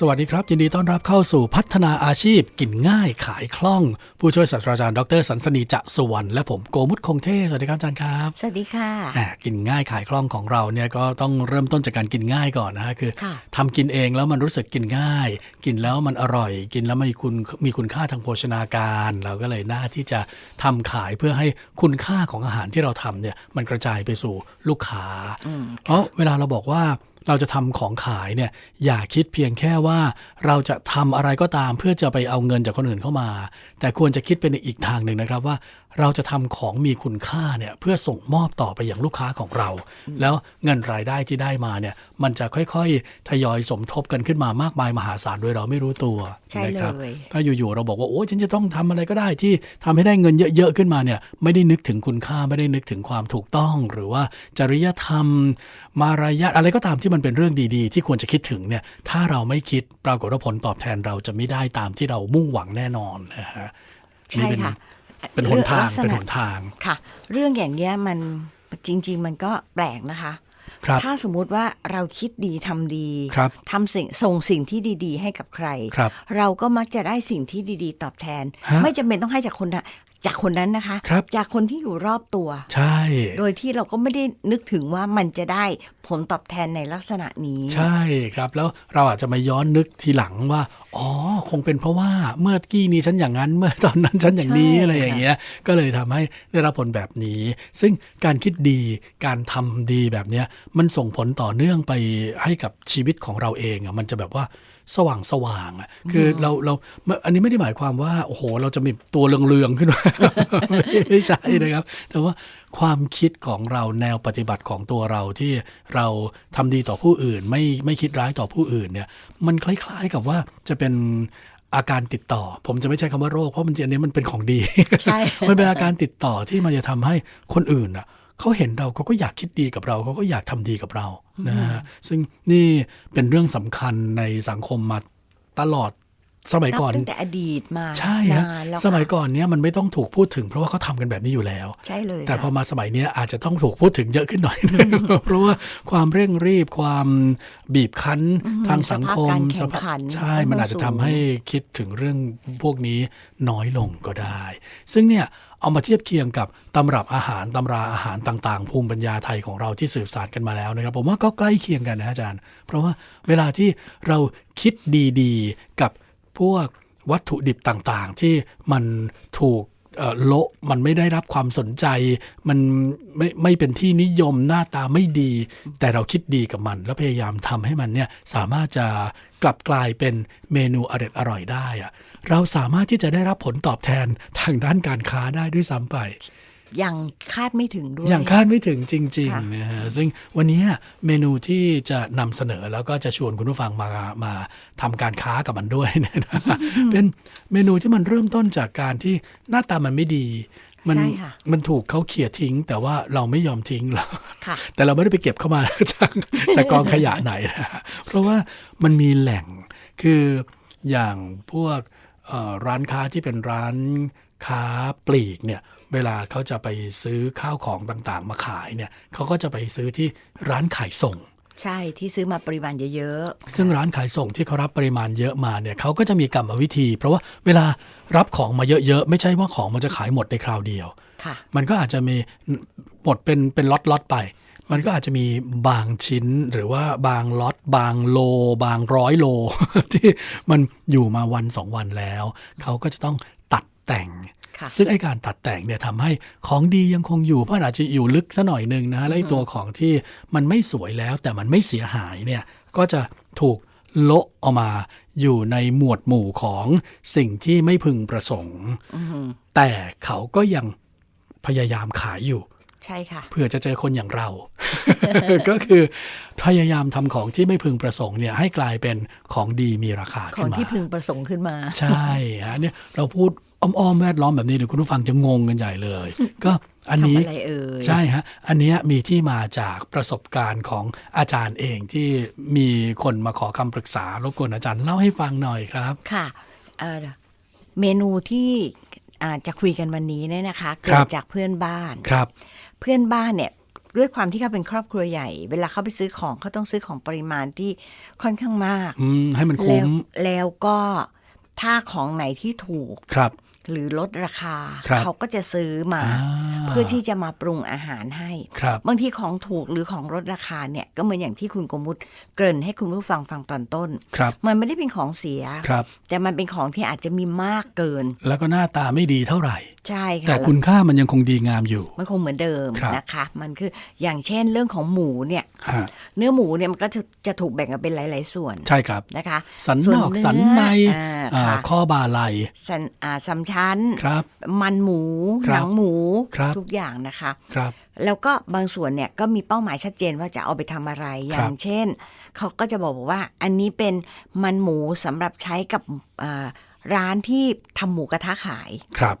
สวัสดีครับ ยินดีต้อนรับเข้าสู่พัฒนาอาชีพกินง่ายขายคล่อง ผู้ช่วยศาสตราจารย์ดรสันสนีจะสุวรรณและผมโกมุตคงเทพสวัสดีครับอาจารย์ครับ สวัสดีค่ะแหมกินง่ายขายคล่องของเราเนี่ยก็ต้องเริ่มต้นจากการกินง่ายก่อนนะฮะคือค่ะทำกินเองแล้วมันรู้สึกกินง่าย กินแล้วมันอร่อย กินแล้วมีคุณมีคุณค่าทางโภชนาการ เราก็เลยน่าที่จะทำขายเพื่อให้คุณค่าของอาหารที่เราทำเนี่ยมันกระจายไปสู่ลูกค้าเพราะเวลาเราบอกว่า เราจะทำของขายเนี่ยอย่าคิดเพียงแค่ว่าเราจะทำอะไรก็ตามเพื่อจะไปเอาเงินจากคนอื่นเข้ามา แต่ควรจะคิดเป็นอีกทางหนึ่งนะครับว่า เราจะทำของมีคุณค่าเนี่ยเพื่อส่งมอบต่อไปอย่างลูกค้าของเรา แล้วเงินรายได้ที่ได้มาเนี่ยมันจะค่อยๆ ทยอยสมทบกันขึ้นมามากมายมหาศาลโดยเราไม่รู้ตัวใช่นะครับเลยถ้าอยู่ๆเราบอกว่าโอ้ฉันจะต้องทำอะไรก็ได้ที่ทำให้ได้เงินเยอะๆขึ้นมาเนี่ยไม่ได้นึกถึงคุณค่าไม่ได้นึกถึงความถูกต้องหรือว่าจริยธรรม มารยาทอะไรก็ตามที่มันเป็นเรื่องดีๆ ที่ควรจะคิดถึงเนี่ยถ้าเราไม่คิดปรากฏว่าผลตอบแทนเราจะไม่ได้ตามที่เรามุ่งหวังแน่นอนนะฮะใช่นี่เป็นค่ะ เป็นหนทางลักษณะเป็นหนทางค่ะ เรื่องอย่างเนี้ยมันจริง ๆ มันก็แปลกนะคะครับถ้าสมมุติว่าเราคิดดีทำดีครับทำสิ่งส่งสิ่งที่ดี ๆ ให้กับใครครับเราก็มักจะได้สิ่งที่ดี ๆ ตอบแทนฮะไม่จำเป็นต้องให้จากคนน่ะ จากคนนั้นนะคะครับจากคนที่อยู่รอบตัว ใช่ โดยที่เราก็ไม่ได้นึกถึงว่ามันจะได้ผลตอบแทนในลักษณะนี้ ใช่ครับ แล้วเราอาจจะมาย้อนนึกทีหลังว่า อ๋อ คงเป็นเพราะว่าเมื่อกี้นี้ฉันอย่างนั้น เมื่อตอนนั้นฉันอย่างนี้ใช่อะไรอย่างเงี้ย ก็เลยทำให้ได้รับผลแบบนี้ ซึ่งการคิดดี การทำดีแบบเนี้ย มันส่งผลต่อเนื่องไปให้กับชีวิตของเราเองอะ มันจะแบบว่า สว่างสว่างอะคือเราเราอันนี้ไม่ได้หมายความว่า โอ้โห เราจะมีตัวเรืองๆขึ้นมาไม่ไม่ใช่นะครับ แต่ว่าความคิดของเราแนวปฏิบัติของตัวเราที่เราทำดีต่อผู้อื่น ไม่ไม่คิดร้ายต่อผู้อื่นเนี่ย มันคล้ายๆกับว่าจะเป็นอาการติดต่อ ผมจะไม่ใช้คำว่าโรคเพราะมันอันนี้มันเป็นของดีใช่มันเป็นอาการติดต่อที่มันจะทำให้คนอื่นอะ เขาเห็นเราเขาก็อยากคิดดีกับเราเขาก็อยากทำดีกับเรานะฮะซึ่งนี่เป็นเรื่องสำคัญในสังคมมาตลอดสมัยนับก่อนตั้งแต่อดีตมาใช่ฮะนานแล้วสมัยค่ะก่อนเนี้ยมันไม่ต้องถูกพูดถึง เพราะว่าเขาทำกันแบบนี้อยู่แล้ว ใช่เลย แต่ค่ะพอมาสมัยเนี้ยอาจจะต้องถูกพูดถึงเยอะขึ้นหน่อย เพราะว่าความเร่งรีบความบีบคั้นทางสังคมสภาพการแข่งขันใช่ค่อนข้างมันอาจจะทำสูงให้คิดถึงเรื่องพวกนี้น้อยลงก็ได้ ซึ่งเนี่ย เอามาเทียบเคียงกับตำรับอาหารตำราอาหารต่างๆ ภูมิปัญญาไทยของเราที่สืบสานกันมาแล้วนะครับ ผมว่าก็ใกล้เคียงกันนะอาจารย์ เพราะว่าเวลาที่เราคิดดีๆ กับพวกวัตถุดิบต่างๆ ที่มันถูก โละมันไม่ได้รับความสนใจ มันไม่ไม่เป็นที่นิยมหน้าตาไม่ดี แต่เราคิดดีกับมัน แล้วพยายามทำให้มันเนี่ยสามารถจะกลับกลายเป็นเมนูอร่อยอร่อยได้อะเราสามารถที่จะได้รับผลตอบแทนทางด้านการค้าได้ด้วยซ้ำไป ยังคาดไม่ถึงด้วย อย่างคาดไม่ถึงจริงค่ะๆนะฮะซึ่งวันนี้เมนูที่จะนำเสนอแล้วก็จะชวนคุณผู้ฟังมามาทำการค้ากับมันด้วยเนยนะเป็นเมนูที่มันเริ่มต้นจากการที่หน้าตามันไม่ดีมัใช่ค่ะมันถูกเขาเขี่ยทิ้ง แต่ว่าเราไม่ยอมทิ้งหรอกค่ะแต่เราไม่ได้ไปเก็บเข้ามาจากจากกองขยะไหนนะฮะเพราะว่ามันมีแหล่งคืออย่างพวกเอ่อร้านค้าที่เป็นร้านค้าปลีกเนี่ย เวลาเขาจะไปซื้อข้าวของต่างๆ มาขายเนี่ยเขาก็จะไปซื้อที่ร้านขายส่ง ใช่ที่ซื้อมาปริมาณเยอะๆ ซึ่งร้านขายส่งที่เขารับปริมาณเยอะมาเนี่ยเขาก็จะมีกรรมวิธี เพราะว่าเวลารับของมาเยอะๆ ไม่ใช่ว่าของมันจะขายหมดในคราวเดียวค่ะมันก็อาจจะมีหมดเป็นเป็นล็อตล็อตๆไปมันก็อาจจะมีบางชิ้นหรือว่าบางล็อต บางโล บางร้อยโล ที่มันอยู่มาวันสองวันแล้ว เขาก็จะต้องตัดแต่งค่ะ ซึ่งไอการตัดแต่งเนี่ยทำให้ของดียังคงอยู่เพราะมันอาจจะอยู่ลึกซะหน่อยหนึ่งนะและไอตัวของที่มันไม่สวยแล้วแต่มันไม่เสียหายเนี่ยก็จะถูกโละออกมาอยู่ในหมวดหมู่ของสิ่งที่ไม่พึงประสงค์แต่เขาก็ยังพยายามขายอยู่ ใช่ค่ะ เพื่อจะเจอคนอย่างเรา ก็คือพยายามทำของที่ไม่พึงประสงค์เนี่ยให้กลายเป็นของดีมีราคาขขึ้องนมาที่พึงประสงค์ขึ้นมา ใช่ฮะเนี่ยเราพูด อ้อมๆแวดล้อมแบบนี้เดี๋ยวคุณผู้ฟังจะงงกันใหญ่เลย ก็อันนี้ทำอะไรเอ่ยใช่ฮะอันเนี้ยมีที่มาจากประสบการณ์ของอาจารย์เองที่มีคนมาขอคำปรึกษารบกวนอาจารย์เล่าให้ฟังหน่อยครับ ค่ะเอ่อเมนูที่อ่าจะคุยกันวันนี้เนี่ยนะคะคเกิรัดบจากเพื่อนบ้านครับ เพื่อนบ้านเนี่ยด้วยความที่เขาเป็นครอบครัวใหญ่ เวลาเขาไปซื้อของเขาต้องซื้อของปริมาณที่ค่อนข้างมากอืมให้มันแล้คุ้วมแล้วก็ถ้าของไหนที่ถูกครับ หรือลดราคาครับเขาก็จะซื้อมาอ่าเพื่อที่จะมาปรุงอาหารให้ครับบางทีของถูกหรือของลดราคาเนี่ยก็เหมือนอย่างที่คุณกมุตเกริ่นให้คุณผู้ฟังฟังตอนต้นครับมันไม่ได้เป็นของเสียครับแต่มันเป็นของที่อาจจะมีมากเกิน แล้วก็หน้าตาไม่ดีเท่าไหร่ ใช่ค่ะแต่คุณค่ามันยังคงดีงามอยู่ มันคงเหมือนเดิมครับนะคะ มันคืออย่างเช่นเรื่องของหมูเนี่ยฮะเนื้อหมูเนี่ยมันก็จะจะถูกแบ่งออกเป็นหลาย ๆ ส่วนใช่ครับนะคะ สันส่วนนอกเนื้อสันในอ่าอ่าค่ะข้อบาไหลสันอ่าสามชั้นครับ มันหมูครัหบนังหมูครับทุกอย่างนะคะครับแล้วก็บางส่วนเนี่ยก็มีเป้าหมายชัดเจนว่าจะเอาไปทำอะไรอย่างเช่น เขาก็จะบอกว่าอันนี้เป็นมันหมูสำหรับใช้กับอ่าร้านที่ทำหมูกระทะขายครับ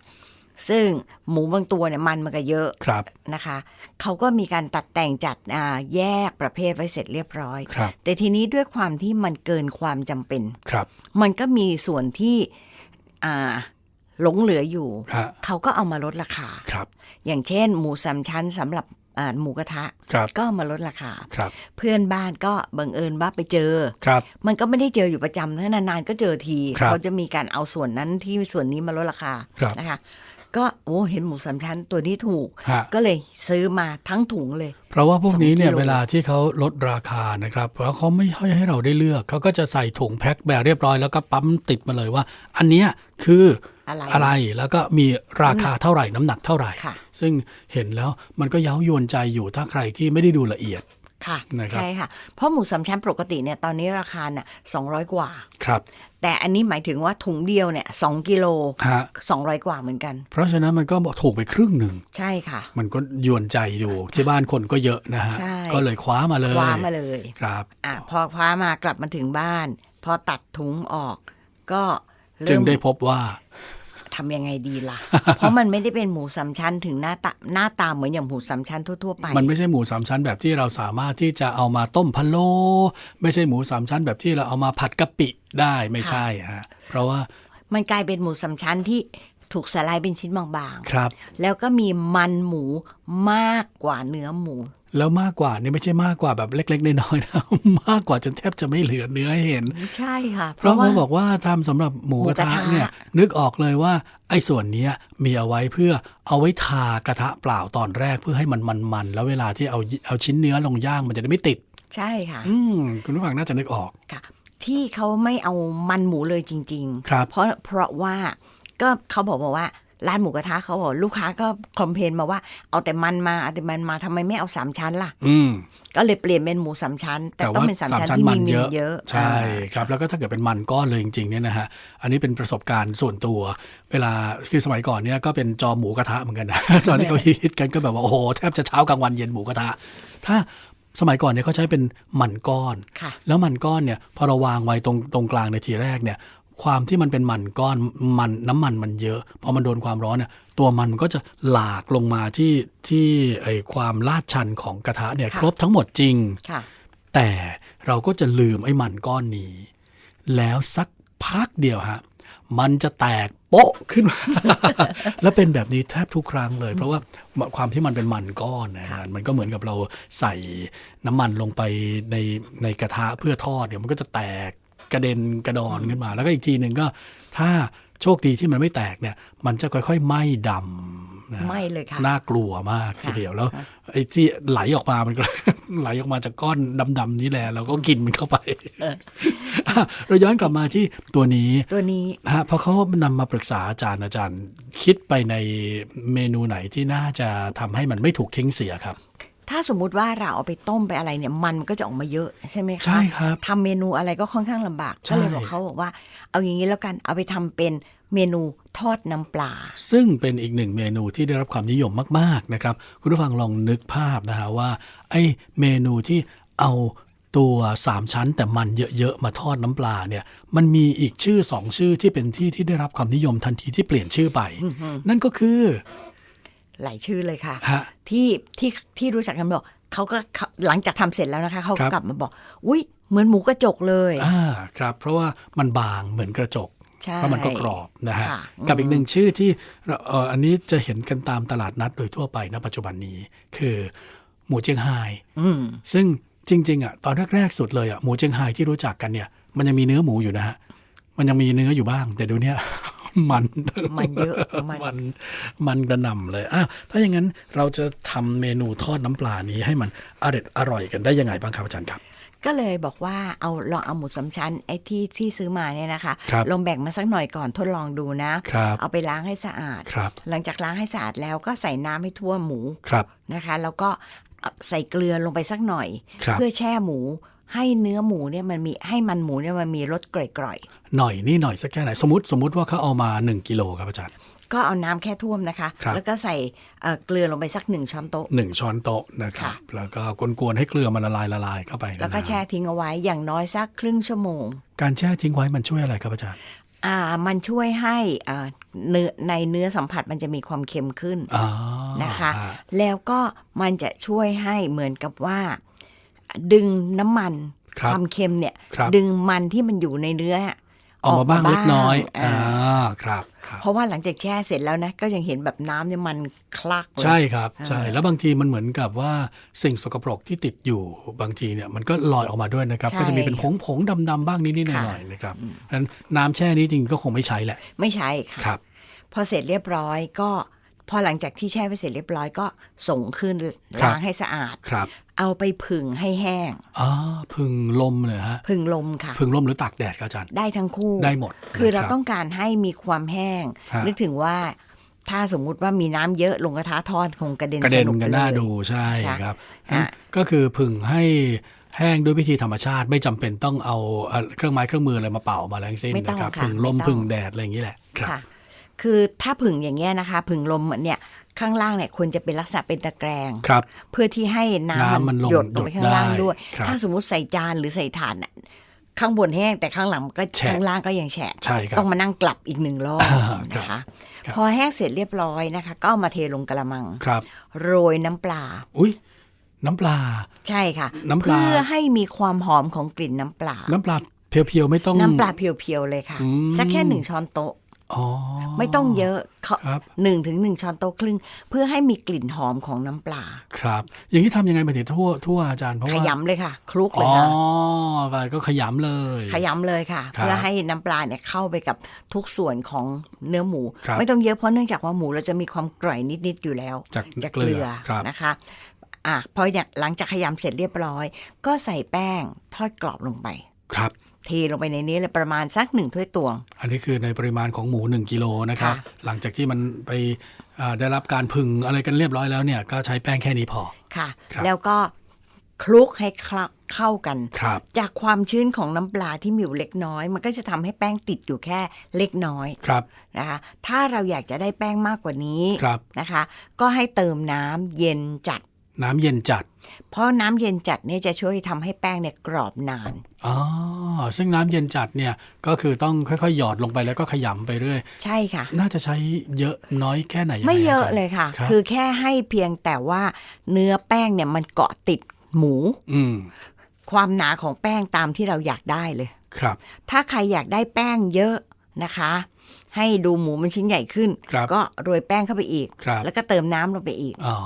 ซึ่งหมูบางตัวเนี่ยมันมันก็เยอะครับนะคะ เขาก็มีการตัดแต่งจัดอ่าแยกประเภทไว้เสร็จเรียบร้อยครับแต่ทีนี้ด้วยความที่มันเกินความจำเป็นครับมันก็มีส่วนที่อ่า หลงเหลืออยู่ ฮะเขาก็เอามาลดราคา ครับอย่างเช่น หมูสามชั้นสำหรับอ่าหมูกระทะ ครับก็เอามาลดราคา ครับเพื่อนบ้านก็บังเอิญว่าไปเจอ ครับ มันก็ไม่ได้เจออยู่ประจำนะนานๆก็เจอที ครับเขาจะมีการเอาส่วนนั้นที่ส่วนนี้มาลดราคาครับ นะคะ ก็โอ้เห็นหมูสามชั้นตัวนี้ถูก ฮะ ก็เลยซื้อมาทั้งถุงเลย เพราะว่าพวกนี้เนี่ยสองกิโล เวลาที่เขาลดราคานะครับเพราะเขาไม่ให้ให้เราได้เลือก เขาก็จะใส่ถุงแพ็คแบบเรียบร้อยแล้วก็ปั๊มติดมาเลยว่า อันเนี้ยคือ อะไรอะไรแล้วก็มีราคาเท่าไหร่น้ำหนักเท่าไหร่ค่ะซึ่งเห็นแล้วมันก็เย้ายวนใจอยู่ถ้าใครที่ไม่ได้ดูละเอียดค่ะนะครับใช่ค่ะ เพราะหมูสามชั้นปกติเนี่ยตอนนี้ราคาเนี่ยสองกว่าครับ แต่อันนี้หมายถึงว่าถุงเดียวเนี่ยสองกิโลฮะสองกว่าเหมือนกัน เพราะฉะนั้นมันก็ถูกไปครึ่งหนึ่งใช่ค่ะ มันก็ยวนใจอยู่ที่บ้านคนก็เยอะนะฮะใช่ก็เลยคว้ามาเลยคว้ามาเลยครับอะพอคว้ามากลับมาถึงบ้าน พอตัดถุงออกก็ จึเริ่งมได้พบว่าทำยังไงดีล่ะ เพราะมันไม่ได้เป็นหมูสามชั้นถึงหน้าตาหน้าตาเหมือนอย่างหมูสามชั้นทั่วๆไป มันไม่ใช่หมูสามชั้นแบบที่เราสามารถที่จะเอามาต้มพะโล้ไม่ใช่หมูสามชั้นแบบที่เราเอามาผัดกะปิได้ไม่ใช่ฮะเพราะว่ามันกลายเป็นหมูสามชั้นที่ถูกสไลด์เป็นชิ้นบางครับๆแล้วก็มีมันหมูมากกว่าเนื้อหมู แล้วมากกว่านี่ไม่ใช่มากกว่าแบบเล็ก ๆ น้อยๆนะมากกว่าจนแทบจะไม่เหลือเนื้อให้เห็น ใช่ค่ะ เพราะเขาบอกว่าทำสำหรับหมูกระทะหมูกระทะเนี่ยนึกออกเลยว่าไอ้ส่วนเนี้ยมีเอาไว้เพื่อเอาไว้ทากระทะเปล่าตอนแรกเพื่อให้มันมันๆแล้วเวลาที่เอาเอาชิ้นเนื้อลงย่างมันจะได้ไม่ติด ใช่ค่ะ อืมคุณผู้ฟังน่าจะนึกออกค่ะ ที่เขาไม่เอามันหมูเลยจริงครับ เพราะเพราะว่าก็เขาบอกบอกว่า ร้านหมูกระทะเขาบอกลูกค้าก็คอมเพลนมาว่าเอาแต่มันมาเอาแต่มันมาทำไมไม่เอาสามชั้นล่ะ อืมก็เลยเปลี่ยนเป็นหมูสามชั้น แต่แต่ต้องว่าเป็นสามสามชั้นชั้นที่มัมีนมีเยอะเยอะใช่ครับแล้วก็ถ้าเกิดเป็นมันก้อนเลยจริงๆเนี่ยนะฮะอันนี้เป็นประสบการณ์ส่วนตัว เวลาคือสมัยก่อนเนี่ยก็เป็นจอหมูกระทะเหมือนกันนะตอนที่เขาฮิตกันก็แบบว่าโอ้โหแทบจะเช้ากลางวันเย็นหมูกระทะถ้าสมัยก่อนเนี่ยเขาใช้เป็นมันก้อนค่ะแล้วมันก้อนเนี่ยพอเราวางไว้ตรงตรงกลางในทีแรกเนี่ย ความที่มันเป็นมันก้อนมันน้ำมันมันเยอะพอมันโดนความร้อนเนี่ยตัวมันมันก็จะหลากลงมาที่ที่ไอความลาดชันของกระทะเนี่ยค่ะครบทั้งหมดจริงค่ะแต่เราก็จะลืมไอ้มันก้อนนี้ แล้วสักพักเดียวฮะมันจะแตกโป๊ะขึ้นมา แล้วเป็นแบบนี้แทบทุกครั้งเลย เพราะว่าความที่มันเป็นมันก้อนนะฮะมันก็เหมือนกับเราใส่น้ำมันลงไปในในกระทะเพื่อทอดเดี๋ยวมันก็จะแตก กระเด็นกระดอนขึ้นมา แล้วก็อีกทีหนึ่งก็ถ้าโชคดีที่มันไม่แตกเนี่ย มันจะค่อยๆไหม้ดำนะฮะไหม้เลยค่ะน่ากลัวมากทีค่ะเดียวแล้วไอ้ที่ไหลออกมามันก็ไหลออกมาจากก้อนดำๆนี้แหละเราก็กินมันเข้าไปเอออะเราย้อนกลับมาที่ตัวนี้ตัวนี้ฮะพอเขานำมาปรึกษาอาจารย์อาจารย์ คิดไปในเมนูไหนที่น่าจะทำให้มันไม่ถูกทิ้งเสียครับ ถ้าสมมุติว่าเราเอาไปต้มไปอะไรเนี่ยมันมันก็จะออกมาเยอะใช่ไหมคะใช่ครับทำเมนูอะไรก็ค่อนข้างลำบากใช่ก็เลยบอกเขาบอกว่า เอาอย่างนี้แล้วกันเอาไปทำเป็นเมนูทอดน้ำปลา ซึ่งเป็นอีกหนึ่งเมนูที่ได้รับความนิยมมากๆนะครับ คุณผู้ฟังลองนึกภาพนะฮะว่า ไอ้เมนูที่เอาตัวสามชั้นแต่มันเยอะๆ มาทอดน้ำปลาเนี่ยมันมีอีกชื่อสองชื่อที่เป็นที่ที่ได้รับความนิยมทันทีที่เปลี่ยนชื่อไป นั่นก็คือ หลายชื่อเลยค่ะฮะที่ที่ที่รู้จักกันบอกเขาก็เขาหลังจากทำเสร็จแล้วนะคะเขาครัก็บกลับมาบอก อุ้ยเหมือนหมูกระจกเลยอ่าครับ เพราะว่ามันบางเหมือนกระจกใช่เพราะมันก็กรอบนะฮะค่ะกับอีกหนึ่งชื่อที่เราเอ่ออันนี้จะเห็นกันตามตลาดนัดโดยทั่วไปณปัจจุบันนี้ คือหมูเจียงไฮ้อืมซึ่งจริงๆอะตอนแรกๆสุดเลยอะหมูเจียงไฮ้ที่รู้จักกันเนี่ย มันยังมีเนื้อหมูอยู่นะฮะมันยังมีเนื้ออยู่บ้าง แต่เดูเนี้ย มันมันเยอะมันมันมันกระหน่ำเลยอะถ้าอย่างนั้นเราจะทำเมนูทอดน้ำปลานี้ให้มันอร่อยอร่อยกันได้ยังไงบ้างครับอาจารย์ครับ ก็เลยบอกว่าเอาลองเอาหมูสามชั้นไอ้ที่ที่ซื้อมาเนี่ยนะคะครับลองแบ่งมาสักหน่อยก่อนทดลองดูนะครับเอาไปล้างให้สะอาดครับหลังจากล้างให้สะอาดแล้วก็ใส่น้ำให้ทั่วหมูครับนะคะ แล้วก็เอาใส่เกลือลงไปสักหน่อยครับเพื่อแช่หมู ให้เนื้อหมูเนี่ยมันมีให้มันหมูเนี่ยมันมีรสกร่อยหน่อยนี่หน่อยสักแค่ไหนสมมติสมมติว่าเขาเอามา 1กิโลครับอาจารย์ ๆ ก็เอาน้ำแค่ท่วมนะคะ ครับ แล้วก็ใส่เอ่อเกลือลงไปสักหนึ่งช้อนโต๊ะ หนึ่งช้อนโต๊ะนะครับค่ะแล้วก็กวนๆให้เกลือมันละลายละลายเข้าไปแล้วก็นะแช่ทิ้งเอาไว้อย่างน้อยสักครึ่งชั่วโมง การแช่ทิ้งไว้มันช่วยอะไรครับอาจารย์อ่ามันช่วยให้อ่าเนื้อในเนื้อสัมผัสมันจะมีความเค็มขึ้น อ๋อนะคะฮะแล้วก็มันจะช่วยให้เหมือนกับว่า ดึงน้ำมันครับความเค็มเนี่ยครับ ดึงมันที่มันอยู่ในเนื้อออกมาบ้างเล็กน้อยอ่าอ่าครับครับ เพราะว่าหลังจากแช่เสร็จแล้วนะ ก็ยังเห็นแบบน้ำเนี่ยมันคลักเลย ใช่ครับใช่แล้วบางทีมันเหมือนกับว่าสิ่งสกปรกที่ติดอยู่บางทีเนี่ยมันก็ลอยออกมาด้วยนะครับ ใช่ก็จะมีเป็นผงผงๆดำๆบ้างนิดๆหค่ะ น่อยๆนะครับเพราะฉะนั้นน้ำแช่นี้จริงก็คงไม่ใช้แหละไม่ใช่ค่ะ ครับ พอเสร็จเรียบร้อยก็ พอหลังจากที่แช่ไปเสร็จเรียบร้อยก็ส่งขึ้นครับ ล้างให้สะอาด ครับ เอาไปผึ่งให้แห้งอ๋อพึ่งลมเลยฮะผึ่งลมค่ะพึ่งลมหรือตากแดดครับอาจารย์ ได้ทั้งคู่ ได้หมด คือเรานะบต้องการให้มีความแห้งฮะนึกถึงว่าถ้าสมมุติว่ามีน้ำเยอะลงกระทะทอดคงกระเด็นกระเด็นสกันไปหน้าเลยดูใช่ค่ะครับอะงั้นก็คือผึ่งให้แห้งด้วยวิธีธรรมชาติไม่จำเป็นต้องเอาเอ่อเครื่องไม้เครื่องมืออะไรมาเป่ามาอะไรทั้งสิ้นไม่ต้องนะครับค่ะผึ่งลมไม่ต้องผึ่งแดดอะไรอย่างนี้แหละครับค่ะคือถ้าผึ่งอย่างเงี้ยนะคะ ผึ่งลมเนี่ย ข้างล่างเนี่ยควรจะเป็นลักษณะเป็นตะแกรงครับ เพื่อที่ให้น้ำน้ำมันลงหยดลงไปข้างล่างหยดได้ด้วยครับถ้าสมมุติใส่จานหรือใส่ถาดน่ะข้างบนแห้งแต่ข้างหลังก็แฉะข้างล่างก็ยังแฉะใช่ครับต้องมานั่งกลับอีกหนึ่งรอบอ่าครับนะคะครับพอแห้งเสร็จเรียบร้อยนะคะ ก็เอามาเทลงกระมังครับ โรยน้ำปลา อุ้ยน้ำปลา ใช่ค่ะน้ำปลาเพื่อให้มีความหอมของกลิ่นน้ำปลา น้ำปลาเพียวๆไม่ต้องน้ำปลาเพียวๆเลยค่ะอืมสักแค่หนึ่งช้อนโต๊ะอ๋อ ไม่ต้องเยอะเขาครับหนึ่งถึงหนึ่งช้อนโต๊ะครึ่ง เพื่อให้มีกลิ่นหอมของน้ำปลา ครับ อย่างนี้ทำยังไงไปถึงทั่วทั่วอาจารย์เพราะขว่ายำเลยค่ะ คลุกเลอ๋ยอค่ะก็ขยำเลย ขยำเลยค่ะครับเพื่อให้น้ำปลาเนี่ยเข้าไปกับทุกส่วนของเนื้อหมูครับไม่ต้องเยอะเพราะเนื่องจากว่าหมูเราจะมีความกร่อยนิดๆอยู่แล้ว จากจากเกเกลืลืออครับนะคะอะพอเนี่ยหลังจากขยำเสร็จเรียบร้อย ก็ใส่แป้งทอดกรอบลงไปครับ เทลงไปในนี้เลยประมาณสักหนึ่งถ้วยตวง อันนี้คือในปริมาณของหมู 1กิโลนะครับค่ะหลังจากที่มันไปอ่าได้รับการผึ่งอะไรกันเรียบร้อยแล้วเนี่ย ก็ใช้แป้งแค่นี้พอค่ะครับแล้วก็คลุกให้เคล้าเข้ากันครับจากความชื้นของน้ำปลาที่มีอยู่เล็กน้อย มันก็จะทำให้แป้งติดอยู่แค่เล็กน้อยครับนะคะ ถ้าเราอยากจะได้แป้งมากกว่านี้ครับนะคะ ก็ให้เติมน้ำเย็นจัด น้ำเย็นจัด เพราะน้ำเย็นจัดเนี่ยจะช่วยทำให้แป้งเนี่ยกรอบนาน อ๋อ ซึ่งน้ำเย็นจัดเนี่ยก็คือต้องค่อยๆ หยอดลงไปแล้วก็ขยำไปเรื่อย ใช่ค่ะ น่าจะใช้เยอะน้อยแค่ไหนงงไม่เยอะาจารเลยค่ะ รับคือแค่ให้เพียงแต่ว่าเนื้อแป้งเนี่ยมันเกาะติดหมู อืม ความหนาของแป้งตามที่เราอยากได้เลย ครับ ถ้าใครอยากได้แป้งเยอะนะคะ ให้ดูหมูมันชิ้นใหญ่ขึ้นครับก็โรยแป้งเข้าไปอีกครับแล้วก็เติมน้ำลงไปอีกอ๋อ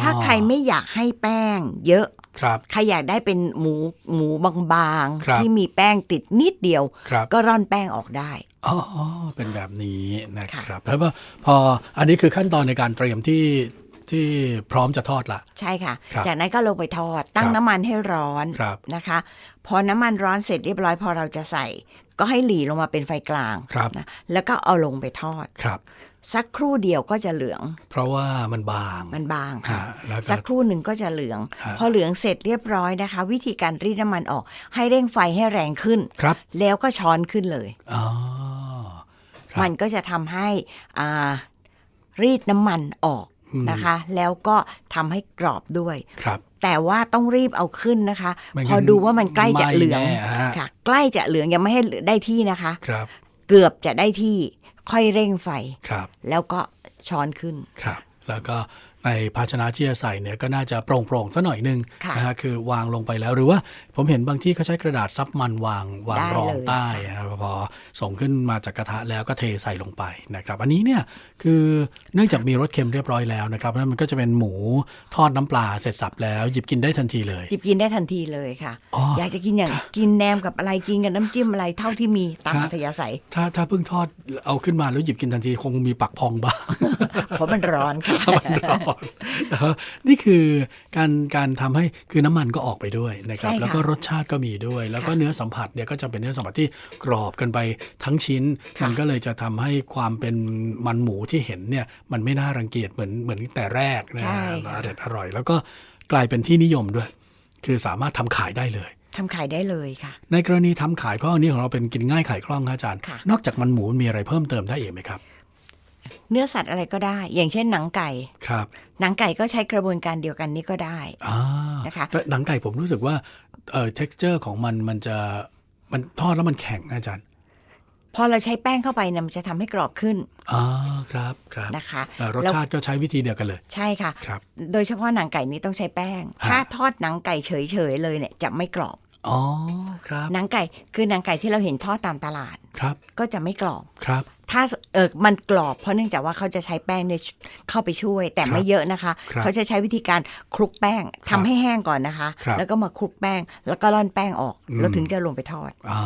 ถ้าใครไม่อยากให้แป้งเยอะครับใครอยากได้เป็นหมูหมูบางครับๆที่มีแป้งติดนิดเดียวครับก็ร่อนแป้งออกได้อ๋อเป็นแบบนี้นะค่ะครับแล้วพอพออันนี้คือขั้นตอนในการเตรียมที่ ที่พร้อมจะทอดละ ใช่ค่ะครับจากนั้นก็ลงไปทอด ตั้คงรับน้ำมันให้ร้อนครับนะคะ พอน้ำมันร้อนเสร็จเรียบร้อยพอเราจะใส่ ก็ให้หลีลงมาเป็นไฟกลางครับนะแล้วก็เอาลงไปทอดครับ สักครู่เดียวก็จะเหลือง เพราะว่ามันบางมันบางค่ะฮะแล้วก็สักครู่หนึ่งก็จะเหลืองฮะพอเหลืองเสร็จเรียบร้อยนะคะ วิธีการรีดน้ำมันออก ให้เร่งไฟให้แรงขึ้นครับ แล้วก็ช้อนขึ้นเลยอ๋อครับมันก็จะทำให้อ่ารีดน้ำมันออกอืม นะคะ แล้วก็ทำให้กรอบด้วยครับ แต่ว่าต้องรีบเอาขึ้นนะคะไม่งั้นพอดูว่ามันใกล้จะเหลืองไหม้แน่ฮะค่ะ ใกล้จะเหลืองยังไม่ให้ได้ที่นะคะครับเกือบจะได้ที่ค่อยเร่งไฟครับ แล้วก็ช้อนขึ้นครับ แล้วก็ ในภาชนะที่จะใส่เนี่ยก็น่าจะโปร่งๆสักหน่อยหนึงค่ะนะฮะคือวางลงไปแล้วหรือว่าผมเห็นบางที่เขาใช้กระดาษซับมันวางวางได้รองเลยใต้นะครับพอส่งขึ้นมาจากกระทะแล้วก็เทใส่ลงไปนะครับ อันนี้เนี่ยคือเนื่องจากมีรสเค็มเรียบร้อยแล้วนะครับแล้วมันก็จะเป็นหมูทอดน้ำปลาเสร็จสับแล้วหยิบกินได้ทันทีเลยจิบกินได้ทันทีเลยค่ะอ๋อออยากจะกินอย่างกินแหนมกับอะไรกินกับน้ำจิ้มอะไรเท่าที่มีตามฮะอัธยาศัย ถ้าถ้าเพิ่งทอดเอาขึ้นมาแล้วหยิบกินทันทีคงมีปักพองบ้างเพราะมันร้อนค่ะมันร้อนนะครับนี่คือการการทำให้คือน้ำมันก็ออกไปด้วยนะครับใช่ค่ะแล้วก็รสชาติก็มีด้วย แล้วก็เนื้อสัมผัสเนี่ยก็จะเป็นเนื้อสัมผัสที่กรอบกันไปทั้งชิ้นค่ะมันก็เลยจะทำให้ความเป็นมันหมูที่เห็นเนี่ยมันไม่น่ารังเกียจเหมือนเหมือนแต่แรกนะใช่อค่ะร่อยอร่อย แล้วก็กลายเป็นที่นิยมด้วย คือสามารถทำขายได้เลยทำขายได้เลยค่ะ ในกรณีทำขายเพราะอันนี้ของเราเป็นกินง่ายขายคล่องครับอาจารย์ค่ะนอกจากมันหมูมีอะไรเพิ่มเติมได้อีกไหมครับ เนื้อสัตว์อะไรก็ได้ อย่างเช่นหนังไก่ ครับ หนังไก่ก็ใช้กระบวนการเดียวกันนี้ก็ได้อ่านะคะแต่หนังไก่ผมรู้สึกว่าเอ่อ texture ของมันมันจะมันทอดแล้วมันแข็งนะอาจารย์ พอเราใช้แป้งเข้าไปเนี่ยมันจะทำให้กรอบขึ้นอ่าครับครับนะคะเอ่อรสแล้วชาติก็ใช้วิธีเดียวกันเลย ใช่ค่ะ ครับ โดยเฉพาะหนังไก่นี้ต้องใช้แป้ง ฮะ ถ้าทอดหนังไก่เฉยๆเลยเนี่ยจะไม่กรอบ อ๋อ ครับ หนังไก่คือหนังไก่ที่เราเห็นทอดตามตลาด ครับ ก็จะไม่กรอบ ครับถ้าเออมันกรอบเพราะเนื่องจากว่าเขาจะใช้แป้งเนี่ยเข้าไปช่วย แต่ครับไม่เยอะนะคะครับเขาจะใช้วิธีการคลุกแป้งครัทำบให้แห้งก่อนนะคะครับแล้วก็มาคลุกแป้งแล้วก็ร่อนแป้งออกอืมแล้วถึงจะลงไปทอดอ๋อ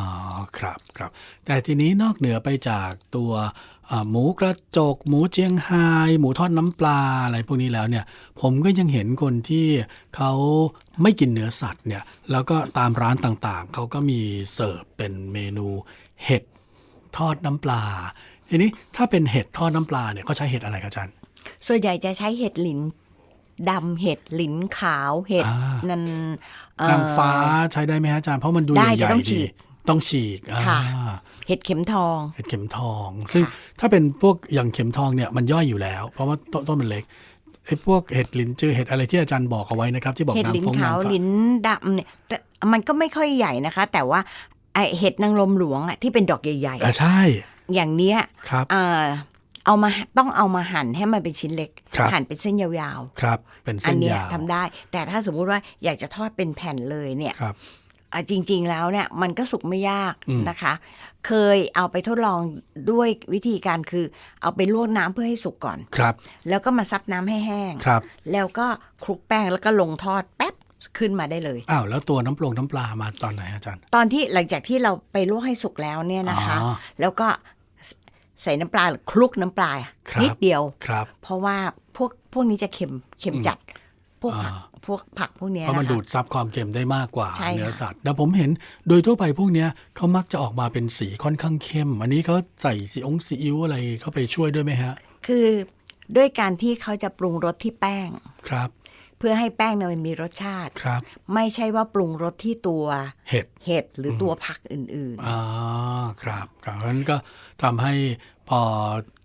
ครับครับ แต่ทีนี้นอกเหนือไปจากตัวอ่าหมูกระจก หมูเจียงไฮ้หมูทอดน้ำปลาอะไรพวกนี้แล้วเนี่ย ผมก็ยังเห็นคนที่เขาไม่กินเนื้อสัตว์เนี่ย แล้วก็ตามร้านต่างๆ เขาก็มีเสิร์ฟเป็นเมนูเห็ด ทอดน้ำปลา ทีนี้ถ้าเป็นเห็ดทอดน้ำปลาเนี่ยเขาใช้เห็ดอะไรครับอาจารย์ ส่วนใหญ่จะใช้เห็ดหลินดำเห็ดหลินขาวเห็ดอ่านันเอ่อนางฟ้าใช้ได้ไหมฮะอาจารย์เพราะมันดูได้ใหญ่แต่ต้องๆฉีดีกต้องฉีกอ่าค่ะเห็ดเข็มทอง เห็ดเข็มทอง ซึ่งค่ะถ้าเป็นพวกอย่างเข็มทองเนี่ยมันย่อยอยู่แล้ว เพราะว่าต้นต้นมันเล็กไอ้พวกเห็ดลิ้นจือเห็ดอะไรที่อาจารย์บอกเอาไว้นะครับ ที่บอกเห็ดนางหลินฟงขานางวฟ้าหลินดำเนี่ยแต่มันก็ไม่ค่อยใหญ่นะคะ แต่ว่า ไอเห็ดนางลมหลวงอะที่เป็นดอกใหญ่ อ่าใช่ๆ อย่างเนี้ยครับ เอ่อเอามาต้องเอามาหั่นให้มันเป็นชิ้นเล็ก ครับ หั่นเป็นเส้นยาวครับ เป็นๆ อัเส้นเนี้ยยาวทำได้ แต่ถ้าสมมุติว่าอยากจะทอดเป็นแผ่นเลยเนี่ย ครับ อะจริงๆ แล้วเนี่ยมันก็สุกไม่ยากอืม นะคะ เคยเอาไปทดลองด้วยวิธีการคือ เอาไปลวกน้ำเพื่อให้สุกก่อน ครับแล้วก็มาซับน้ำให้แห้ง ครับแล้วก็คลุกแป้งแล้วก็ลงทอดแป๊บ ขึ้นมาได้เลยอ้าวแล้วตัวน้ำปลงน้ำปลามาตอนไหนอาจารย์ ตอนที่หลังจากที่เราไปลวกให้สุกแล้วเนี่ยนะคะ อ๋อ แล้วก็ใส่น้ำปลาหรือคลุกน้ำปลาครับนิดเดียว ครับ เพราะว่าพวกพวกนี้จะเค็มเค็มจัด พวกผักอ่า พวกผักพวกเนี้ยเพราะมันนะคะ ดูดซับความเค็มได้มากกว่าใช่ค่ะ เนื้อสัตว์แต่ผมเห็นโดยทั่วไปพวกเนี้ยเขามักจะออกมาเป็นสีค่อนข้างเข้ม อันนี้เขาใส่สีองซีอิ๊วอะไรเข้าไปช่วยด้วยไหมฮะ คือด้วยการที่เขาจะปรุงรสที่แป้ง ครับ เพื่อให้แป้งเนี่ยมันมีรสชาติ ครับ ไม่ใช่ว่าปรุงรสที่ตัวเห็ดเห็ดหรือตัวผักอื่น อ่าครับครับเพราะฉะนั้นก็ทำให้พอ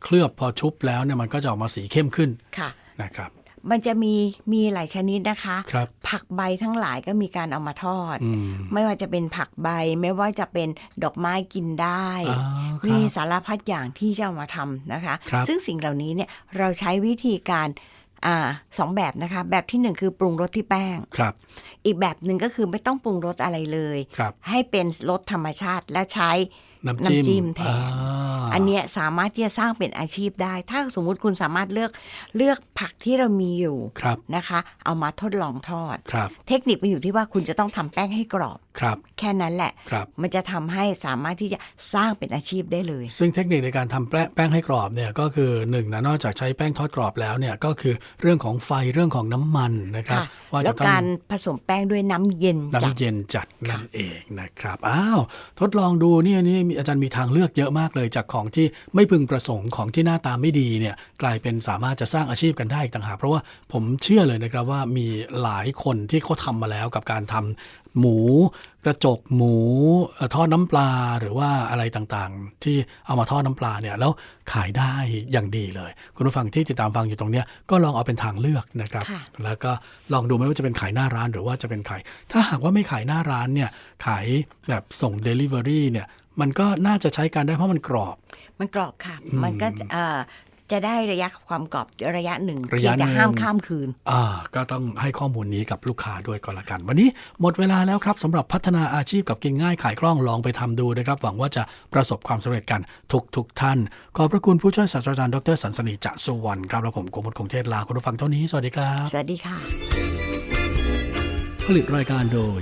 เคลือบพอชุบแล้วเนี่ยมันก็จะออกมาสีเข้มขึ้นๆ ค่ะ นะครับ มันจะมีมีหลายชนิดนะคะ ครับ ผักใบทั้งหลายก็มีการเอามาทอด อืมไม่ว่าจะเป็นผักใบ ไม่ว่าจะเป็นดอกไม้กินได้ อ่าคมีรับสารพัดอย่างที่จะเอามาทำนะคะ ครับ ซึ่งสิ่งเหล่านี้เนี่ยเราใช้วิธีการ อ่าสองแบบนะคะ แบบที่หนึ่งคือปรุงรสที่แป้ง ครับ อีกแบบหนึ่งก็คือไม่ต้องปรุงรสอะไรเลย ครับ ให้เป็นรสธรรมชาติและใช้ น้ำจิ้มน้ำจิ้มแทนอ่าอันเนี้ยสามารถที่จะสร้างเป็นอาชีพได้ ถ้าสมมุติคุณสามารถเลือกเลือกผักที่เรามีอยู่ครับนะคะ เอามาทดลองทอดครับเทคนิคมันอยู่ที่ว่าคุณจะต้องทำแป้งให้กรอบครับแค่นั้นแหละครับมันจะทำให้สามารถที่จะสร้างเป็นอาชีพได้เลย ซึ่งเทคนิคในการทำแป้งแป้งให้กรอบเนี่ยก็คือหนึ่งนะนอกจากใช้แป้งทอดกรอบแล้วเนี่ยก็คือเรื่องของไฟเรื่องของน้ำมันนะครับค่ะว่าแล้จะวต้องการผสมแป้งด้วยน้ำเย็นจัดน้ำเย็นจัดนั่นเองนะครับอ้าวทดลองดูเนี่ยนี่มีอาจารย์มีทางเลือกเยอะมากเลย จากของที่ไม่พึงประสงค์ของที่หน้าตาไม่ดีเนี่ยกลายเป็นสามารถจะสร้างอาชีพกันได้อีกต่างหากเพราะว่าผมเชื่อเลยนะครับว่ามีหลายคนที่เขาทำมาแล้วกับการทำหมูกระจกหมูเอ่อทอดน้ำปลาหรือว่าอะไรต่างๆ ที่เอามาทอดน้ำปลาเนี่ยแล้วขายได้อย่างดีเลย คุณผู้ฟังที่ติดตามฟังอยู่ตรงเนี้ยก็ลองเอาเป็นทางเลือกนะครับค่ะแล้วก็ลองดูไม่ว่าจะเป็นขายหน้าร้านหรือว่าจะเป็นขาย ถ้าหากว่าไม่ขายหน้าร้านเนี่ยขายแบบส่ง Delivery เนี่ย มันก็น่าจะใช้การได้เพราะมันกรอบ มันกรอบค่ะอืมมันก็จะเอ่อจะได้ระยะความกรอบระยะหนึ่งระยะเพียงแต่หนึ่งห้ามข้ามคืนอ่าก็ต้องให้ข้อมูลนี้กับลูกค้าด้วยก็แล้วกัน วันนี้หมดเวลาแล้วครับสำหรับพัฒนาอาชีพกับกินง่ายขายคล่องลองไปทำดูนะครับ หวังว่าจะประสบความสำเร็จกันทุกทุกๆท่าน ขอบพระคุณผู้ช่วยศาสตราจารย์ดรสันสนีจะสุวรรณครับแล้วผมโกมลคงเทศลาคุณผู้ฟังเท่านี้สวัสดีครับ สวัสดีค่ะ ผลิตรายการโดย